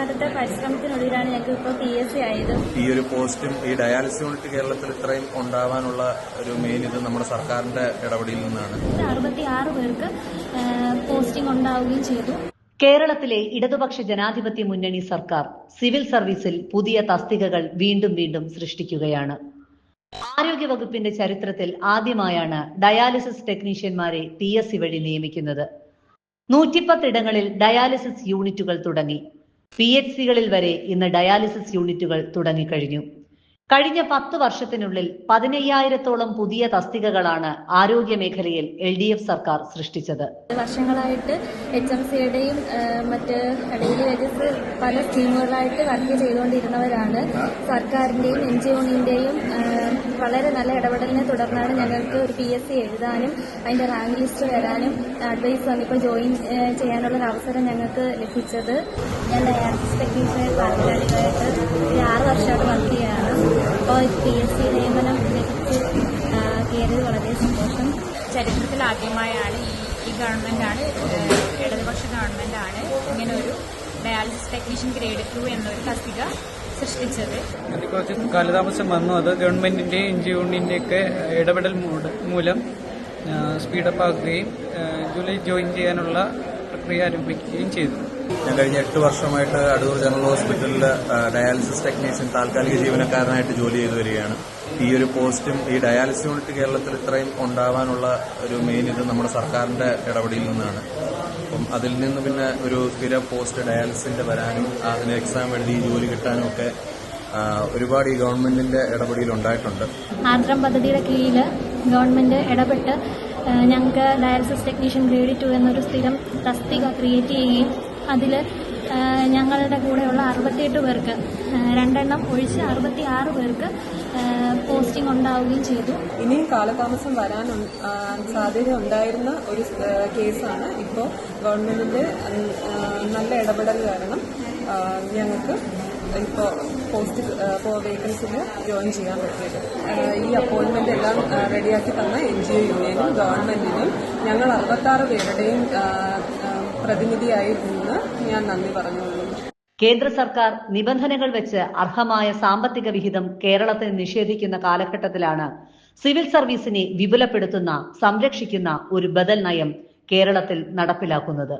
വർഷക്കാലത്തെ പരിശ്രമത്തിനൊടുവിലാണ് ഞങ്ങൾക്ക് ഇപ്പോൾ പി എസ് സി ആയത്. ഈ ഒരു പോസ്റ്റും ഈ ഡയാലിസിസ് യൂണിറ്റ് കേരളത്തിൽ ഇത്രയും ഉണ്ടാവാനുള്ള ഒരു മെയിൻ ഇത് നമ്മുടെ സർക്കാരിന്റെ ഇടപെടലിൽ നിന്നാണ്. അറുപത്തി ആറ് പേർക്ക് പോസ്റ്റിംഗ് ഉണ്ടാവുകയും ചെയ്തു. കേരളത്തിലെ ഇടതുപക്ഷ ജനാധിപത്യ മുന്നണി സർക്കാർ സിവിൽ സർവീസിൽ പുതിയ തസ്തികകൾ വീണ്ടും വീണ്ടും സൃഷ്ടിക്കുകയാണ്. ആരോഗ്യ വകുപ്പിന്റെ ചരിത്രത്തിൽ ആദ്യമായാണ് ഡയാലിസിസ് ടെക്നീഷ്യന്മാരെ പി എസ് സി വഴി നിയമിക്കുന്നത്. നൂറ്റിപ്പത്തിടങ്ങളിൽ ഡയാലിസിസ് യൂണിറ്റുകൾ തുടങ്ങി. പി എച്ച് സികളിൽ വരെ ഇന്ന് ഡയാലിസിസ് യൂണിറ്റുകൾ തുടങ്ങിക്കഴിഞ്ഞു. കഴിഞ്ഞ പത്ത് വർഷത്തിനുള്ളിൽ പതിനയ്യായിരത്തോളം പുതിയ തസ്തികകളാണ് ആരോഗ്യ മേഖലയിൽ എൽ ഡി എഫ് സർക്കാർ സൃഷ്ടിച്ചത്. വർഷങ്ങളായിട്ട് എച്ച് എം സിയുടെയും മറ്റ് ഡെയിലി വേജസ് പല സ്കീമുകളായിട്ട് വർക്ക് ചെയ്തുകൊണ്ടിരുന്നവരാണ്. സർക്കാരിന്റെയും എൻ ജി ഒണിന്റെയും വളരെ നല്ല ഇടപെടലിനെ തുടർന്നാണ് ഞങ്ങൾക്ക് ഒരു പി എസ് സി എഴുതാനും അതിന്റെ റാങ്ക് ലിസ്റ്റ് വരാനും അഡ്വൈസ് വന്നിപ്പോൾ ജോയിൻ ചെയ്യാനുള്ള അവസരം ഞങ്ങൾക്ക് ലഭിച്ചത്. ഞാൻ ഡയാലിസിസ് ടെക്നീഷ്യൻ ഒരു ആറ് വർഷമായിട്ട് വർക്ക് ചെയ്യുകയാണ് അപ്പോൾ പി എസ് സി നിയമനം ലഭിച്ച് കയറിയത് വളരെ സന്തോഷം. ചരിത്രത്തിൽ ആദ്യമായാണ് ഈ ഗവൺമെന്റാണ് ഇടതുപക്ഷ ഗവൺമെന്റാണ് ഇങ്ങനെ ഒരു ഡയാലിസിസ് ടെക്നീഷ്യൻ ഗ്രേഡ് ടു എന്നൊരു തസ്തിക സൃഷ്ടിച്ചത്. കുറച്ച് കാലതാമസം വന്നു. അത് ഗവൺമെന്റിന്റെയും എൻ ജി ഒന്നിന്റെയൊക്കെ ഇടപെടൽ മൂട്- മൂലം സ്പീഡപ്പ് ആക്കുകയും ജൂലൈ ജോയിൻ ചെയ്യാനുള്ള പ്രക്രിയ ആരംഭിക്കുകയും ചെയ്തു. ഞാൻ കഴിഞ്ഞ എട്ട് വർഷമായിട്ട് അടൂർ ജനറൽ ഹോസ്പിറ്റലിൽ ഡയാലിസിസ് ടെക്നീഷ്യൻ താൽക്കാലിക ജീവനക്കാരനായിട്ട് ജോലി ചെയ്തു വരികയാണ്. ഈ ഒരു പോസ്റ്റും ഈ ഡയാലിസിസ് യൂണിറ്റ് കേരളത്തിൽ ഇത്രയും ഉണ്ടാവാനുള്ള ഒരു മെയിൻ ഇത് നമ്മുടെ സർക്കാരിന്റെ ഇടപെടലിൽ നിന്നാണ്. അപ്പം അതിൽ നിന്ന് പിന്നെ ഒരു സ്ഥിര പോസ്റ്റ് ഡയാലിസിന്റെ വരാനും അതിന് എക്സാം എഴുതി ജോലി കിട്ടാനും ഒക്കെ ഒരുപാട് ഈ ഗവൺമെന്റിന്റെ ഇടപെടലിൽ ഉണ്ടായിട്ടുണ്ട്. ആർദ്രം പദ്ധതിയുടെ കീഴിൽ ഗവൺമെന്റ് ഇടപെട്ട് ഞങ്ങൾക്ക് ഡയാലിസിസ് ടെക്നീഷ്യൻ ഗ്രേഡ് ടു എന്നൊരു സ്ഥിരം തസ്തിക ക്രിയേറ്റ് ചെയ്യുകയും അതിൽ ഞങ്ങളുടെ കൂടെയുള്ള അറുപത്തിയെട്ട് പേർക്ക് രണ്ടെണ്ണം ഒഴിച്ച് അറുപത്തി ആറ് പേർക്ക് പോസ്റ്റിംഗ് ഉണ്ടാവുകയും ചെയ്തു. ഇനിയും കാലതാമസം വരാൻ സാധ്യത ഉണ്ടായിരുന്ന ഒരു കേസാണ് ഇപ്പോൾ ഗവൺമെന്റിന്റെ നല്ല ഇടപെടൽ കാരണം ഞങ്ങൾക്ക് ഇപ്പോൾ പോസ്റ്റ് വേക്കൻസിയിൽ ജോയിൻ ചെയ്യാൻ പറ്റിയത്. ഈ അപ്പോയിൻമെന്റ് എല്ലാം റെഡിയാക്കി തന്ന എൻ ജി ഒ യൂണിയനും ഗവൺമെന്റിനും ഞങ്ങൾ അറുപത്താറ് പേരുടെയും പ്രതിനിധിയായി നിന്ന് ഞാൻ നന്ദി പറഞ്ഞുകൊള്ളുന്നു കേന്ദ്ര സർക്കാർ നിബന്ധനകൾ വെച്ച് അർഹമായ സാമ്പത്തിക വിഹിതം കേരളത്തിന് നിഷേധിക്കുന്ന കാലഘട്ടത്തിലാണ് സിവിൽ സർവീസിനെ വിപുലപ്പെടുത്തുന്ന സംരക്ഷിക്കുന്ന ഒരു ബദൽ നയം കേരളത്തിൽ നടപ്പിലാക്കുന്നത്.